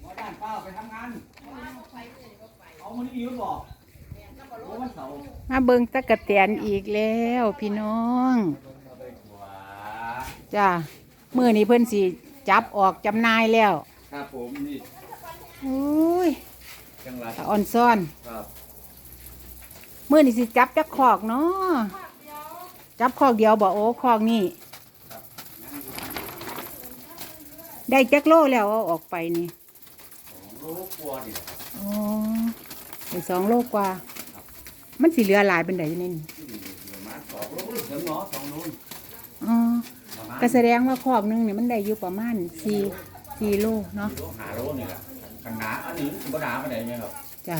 หมอด้านเป้าไปทำงานเอามันนี่ยืมบอกโอ้มันเสาร์มาเบิ่งตะกะแตนอีกแล้วพี่น้องเอาไปขวาจ้ามื้อนี้เพิ่นสิจับออกจำหน่ายแล้วครับผมนี่โอ้ยจังหวัดตาอ่อนซ่อนครับมื้อนี้สิจับจักคอกเนาะจับคอกเดียวบ่โอ้คอกนี่ ได้จักโลแล้วเอาออกไปนี่ของโลกกลัวนี่แหละครับอ๋อได้สองโลกว่า มันสิเหลือหลายเป็นไดอยู่นี่นี่ที่นี่ประมาณสองโลกถึงเนาะสองโลอ๋อประมาณก็แสดงว่าคอกหนึงนี่มันได้อยู่ประมาณสี่สี่โลเนาะโลหาโลนี่แหละข้างหนาอันนี้มันบ่หนาปานใดไหมครับ จ้ะ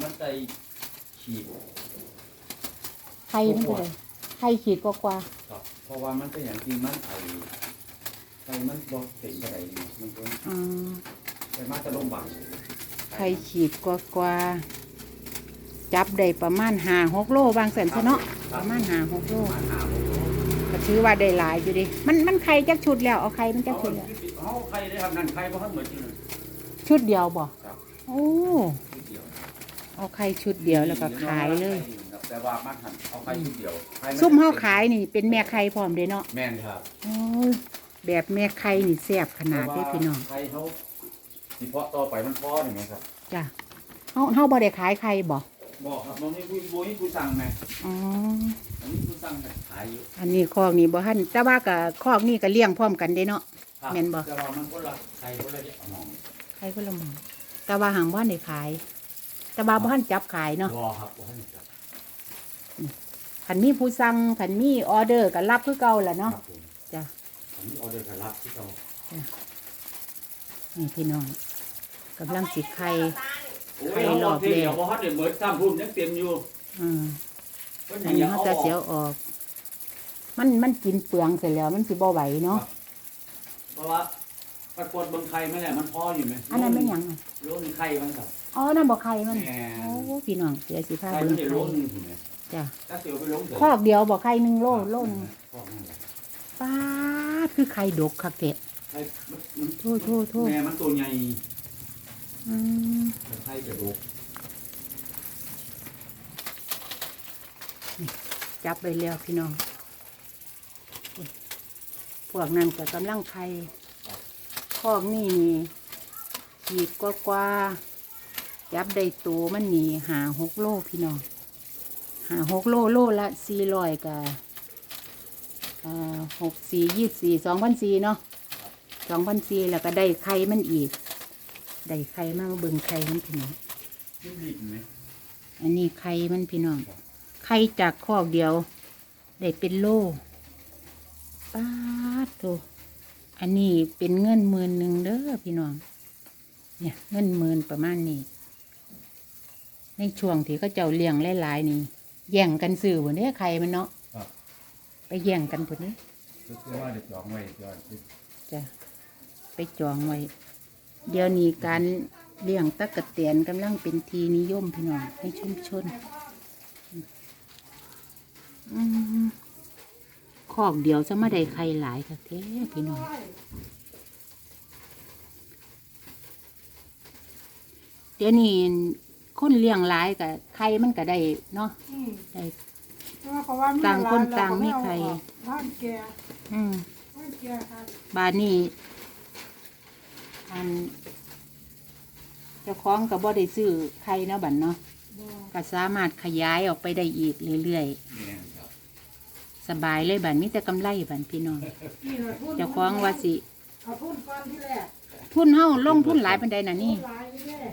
มันใจขีดไข่มันเป็นไดไข่ขีดกว่ากว่า ครับเพราะว่ามันเป็นอย่างที่มันไอ ไฟมันบ่เต็มปานใดนี่มันก็อ๋อไปมาจะลงบังไข่ขีดกว่ากว่าจับได้ประมาณห้าหกโลบางแสนซะเนาะประมาณห้าหกโลประมาณห้าหกโลก็ถือว่าได้หลายอยู่ดิมันมันไข่จักชุดแล้วเอาไข่มันจักเอาชุดแล้วเอาใครได้ครับนั่นใครบ่ทันเหมือนอยู่นั่น ชุดเดียวบ่ครับ โอ้นิดเดียวเอาไข่ชุดเดียวแล้วก็ขายเลย แต่ว่ามันหันเอาไข่ชุดเดียวไข่นซุ่มเฮาขายนี่เป็นแม่ไข่พร้อมเด้เนาะแม่นครับ โอ้ย แบบแม่ไข่นี่แซ่บขนาดเด้พี่น้องไข่เขาสิเพาะต่อไปมันพอนี่ไหมครับจ้ะเฮาเฮาบ่ได้ขายไข่บ่บอกครับน้องนี่ผู้ผู้นี่ผู้สั่งไหมอ๋อ อันนี้ผู้สั่งขายอยู่อันนี้คอกนี่บ่ทันแต่ว่าก็คอกนี่ก็เลี้ยงพร้อมกันเด้เนาะ ครับแม่นบ่ แต่ว่ามันคนละไข่คนละหมองไข่คนละหม้อแต่ว่าหางบ่ทันได้ขาย แต่ว่าบ่ทันจับขายเนาะ รอครับว่าให้จับคันมีผู้สั่งคันมีออเดอร์ก็รับคือเก่าล่ะครัเนาะบผมจ้ะ อันนี้ออเดอร์กันรับที่เรานี่พี่น้องกำลังสิไข่ไข่รอบเดียวเพราะเขาเดี๋ยวเหมือนซ้ำพุ่มยังเต็มอยู่อืมเพิ่นอัยันงนี้เอาเขาอจะอกเสียวออก มันมันกินเปลืองเสร็จแล้ว มันสิบ่ไหวเนาะเพราะว่าปรากฏเบางไข่ไม่แหละมันพออยู่ไหมอันนั้นไม่นหยังอะโลนึงไข่มันครับอ๋อนั่นบ่ไข่มันแหม่โอ้พี่น้องเสียสิพาไข่เบิ่มังนจะไข่โลนึงถูกไหมจ้ะถ้าเสียวไปลงเถอะคอกเดียวบ่ไข่หนึ่งโลโลหนึงคอกนั่นแหละป้า ดคือไข่ดกคักเตะไข่มันมันโทษโทษโทษแม่มันตัวใหญ่อืมไข่จะดกจับไปแล้วพี่น้อง พวกนั้นก็กำลังไข่คอกนี่นี่ขีดกว่ากว่าๆจับได้ตัวมันนี่หาหกโลพี่น้องหาหกโลโลละสี่ร้อยกับ หกสี่ยี่สี่สองพันสี่เนาะสองพันสี่แล้วก็ได้ไข่มันอีก ได้ไข่มามาเบิ่งไข่มันพี่น้องจิ้มดิบไหมอันนี้ไข่มันพี่น้องไข่จากคอกเดียว ได้เป็นโลป้าดโตอันนี้เป็นเงินหมื่นหนึ่งเด้อพี่น้อง เนี่ยเงินหมื่นประมาณนี้ ในช่วงที่เขาเจ้าเลี้ยงหลายๆนี่แย่งกันซื้อบนนี้ไข่มันเนาะครับ ไปแย่งกันบนนี้ก็คือว่าเด็กจองไว้จองที่จะไปจองไว้ เดี๋ยวนี้การเลี้ยงตะกะเตียนกำลังเป็นทีนิยมพี่น้องในชุมชนอืมคอกเดียวจะมาได้ไข่หลายค่ะเท้พี่น้องเดี๋ยวนี้คนเลี้ยงหลายกับไข่มันก็ได้เนาะอืมได้เพราะว่ามี ต่างคนหลยต่างมีใครบ้านแกอืมบ้านแกครับบานนี้อันเจ้าของกับบ่ได้ซื้อไข่เนาะบันเนาะบ่ก็สามารถขยายออกไปได้อีกเรื่อยเนี่ยครับๆสบายเลยบันมีแต่กำไรบันพี่น้องนี่ล่ะทุนเจ้าของว่าสิเอาทุนก้อนที่แรกทุนเฮาลงทุนหลายปันใดน่ะนี่หลายนี่แหละ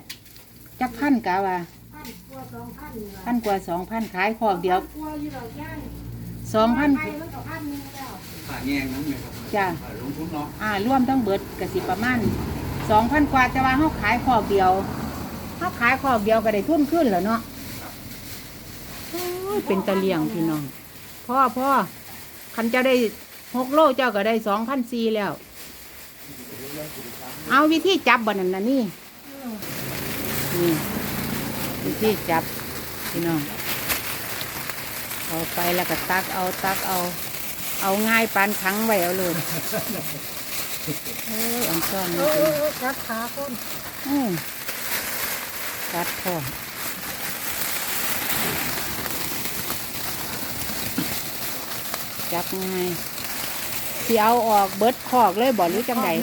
จักพันกะว่าพัน กว่าสองพันนี่ล่ะพันกว่าสองพันขายคอกเดียวพันกว่าอยู่ดอกย่างสองพันไทยมันก็พันหนึงแล้วขาแยงนั้นไหมครับจ้ะขาลงทุนเนาะอ่ารวมทั้งเบิดกสิประมาณสองพันกว่าแต่ว่าเฮาขายคอกเดียวเฮาขายคอกเดียวก็ได้ทุนขึ้นแล้วเนาะโอ้ยเป็นตะเลียงพี่น้องพ่อพ่อคันเจ้าได้หกโลเจ้าก็ได้สองพันสี่แล้ว เอาวิธีจับบันนั้นนะนี่เออนี่ วิธีจับพี่น้องเอาไปแล้วก็ตักเอาตักเอา เอาง่ายปานขังไว้เอาเลยเอออันซ่อนเอนี่อเอเป็นอเออกัดขาคนอืมกัดพร้อมจับง่ายสิเอาออกเบิดคอกเลยบ่หรือจังได้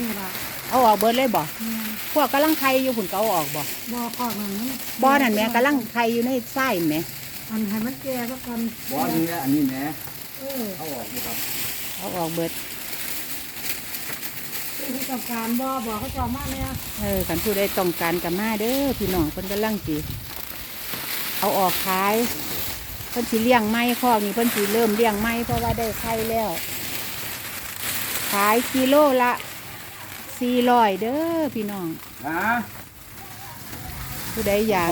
เอาออกเบิดเลยบ่เนี่ยพวกกำลังไข่อยู่ผุนก็เอาออกบ่บ่ข้อนั้นบ่นั่นแหม่กำลังไข่อยู่ในไส้แหม่อันให้มันแก่ก็กันบอนี่อันนี้แหมเออเอาออกอยู่ครับเอาออกเบิดที่ต้องการบ่บอกเขาจองมาเนี่ยเออคันผู้ใดต้องการกับมาเด้อพี่น้องเพิ่นกำลังสิเอาออกขายเพิ่นสิเลี้ยงไม้คอกนี่เพิ่นสิเริ่มเลี้ยงไม้เพราะว่าได้ไข่แล้ว ขายกิโลละ สี่ร้อยเด้อพี่น้อง ฮะผู้ใดอยาก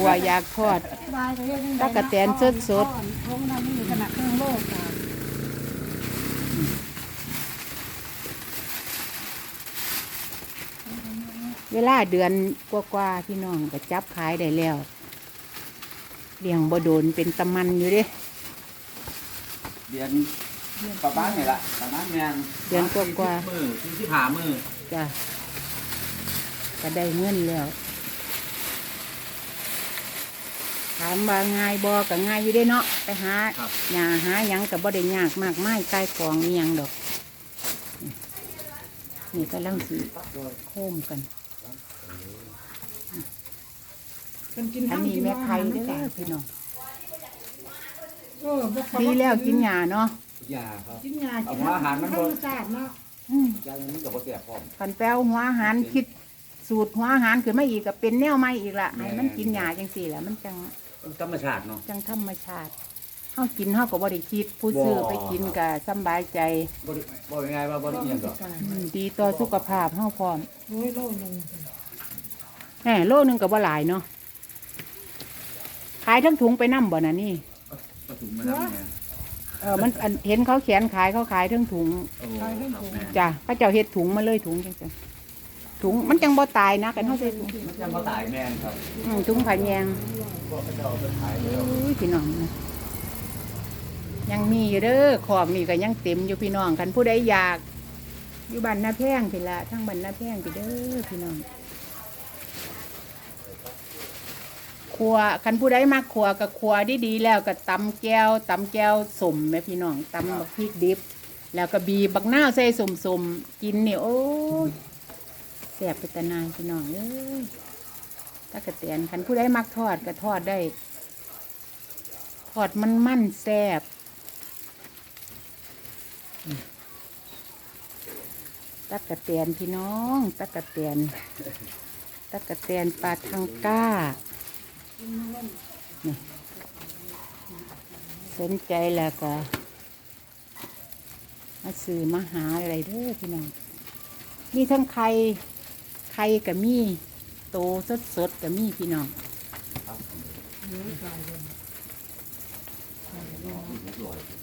หัวอยากทอดบายไปเฮ็ดจังได๋ตั๊กแตนสดๆ ท้องนั้นมีขนาดเครื่องโลกอะเวลาเดือนกว่าๆพี่น้องก็จับขายได้แล้วเลี้ยงบ่โดนเป็นตะมันอยู่เด้เดือนประมาณนี่ละประมาณแมงเดือนกว่ามือที่ที่ผ่ามือ จ้ะก็ได้เงินแล้ว ถามว่าง่ายบ่ก็ง่ายอยู่เด้เนาะไปหาครับหญ้าหาหยังก็บ่ได้ยากมากมายใต้กองอีหยังดอก นี่ก็ลังสิโค้มกัน กันกินอันทั้งนี้กินแม่อาไข่หารเด้ด้วยอกันพี่น้องเออบ่ขอดีแล้วกินหญ้าเนาะ ยาครับ กินยาเอากินอาหารมันบ่ ธรรมชาติเนาะ อืมยามันกับบ่แสบพร้อมคันแป้วหัวอาหารคิดสูตรหัวอาหารขึ้นมาอีกก็เป็นแนวใหม่อีกละให้มันกินหญ้าจังสี่แหละมันจังธรรมชาติเนาะ จังธรรมชาติเฮากินเฮาก็บ่ได้คิด ผู้ซื้อบ่ ไปกินก็สำบายใจบ่ได้บ่ยังไงว่าบ่ได้เอียงดอกอืมดีต่อสุขภาพเฮาพร้อมโอ้ยโลนึงแหมโลนึงก็บ่หลายเนาะขายทั้งถุงไปนํบ่น่ะนี่ ก็ถุงมาแล้วแม่ เออมันอันเห็นเขาเขียนขายเขาขายทั้งถุงโอ้ครับแม่จ้ะเขาเจ้าเฮ็ดถุงมาเลยถุงจังซี่ถุงมันจังบ่ตายนะกันเฮาใส่ถุงมันยังบ่ตายแม่นครับอืมถุงผันแยงพวกเขาจะเอาไปขายแล้วอุ้ยพี่น้องนะยังมีอยู่เด้อขอบนี่ก็ยังเต็มอยู่พี่น้องกันผู้ใดอยาก อยู่บ้านนาแพงพี่ละทั้งบ้านนาแพงพี่เด้อพี่น้อง ครัวคันผู้ใดมักครัวกับครัวดีๆแล้วก็ตำแก้วตำแก้วสมแม่พี่น้องตำบักพริกดิบ แล้วก็บีบบักหน้าใส่สมๆกินนี่โอ้ยแซบไปตะนานพี่น้องเอ้ยถ้ากระเตียนคันผู้ใดมักทอดก็ทอดได้ ทอดมันมันแซ่บตักกะเตียนพี่น้องตักกะเตียนตักกะเตียนปลาทังก้า สนใจแล้วก็มาซื้อมาหาอะไรเด้อพี่น้องมีทั้งไข่ไข่กับมีโตสดสดกับมีพี่น้องเรียบ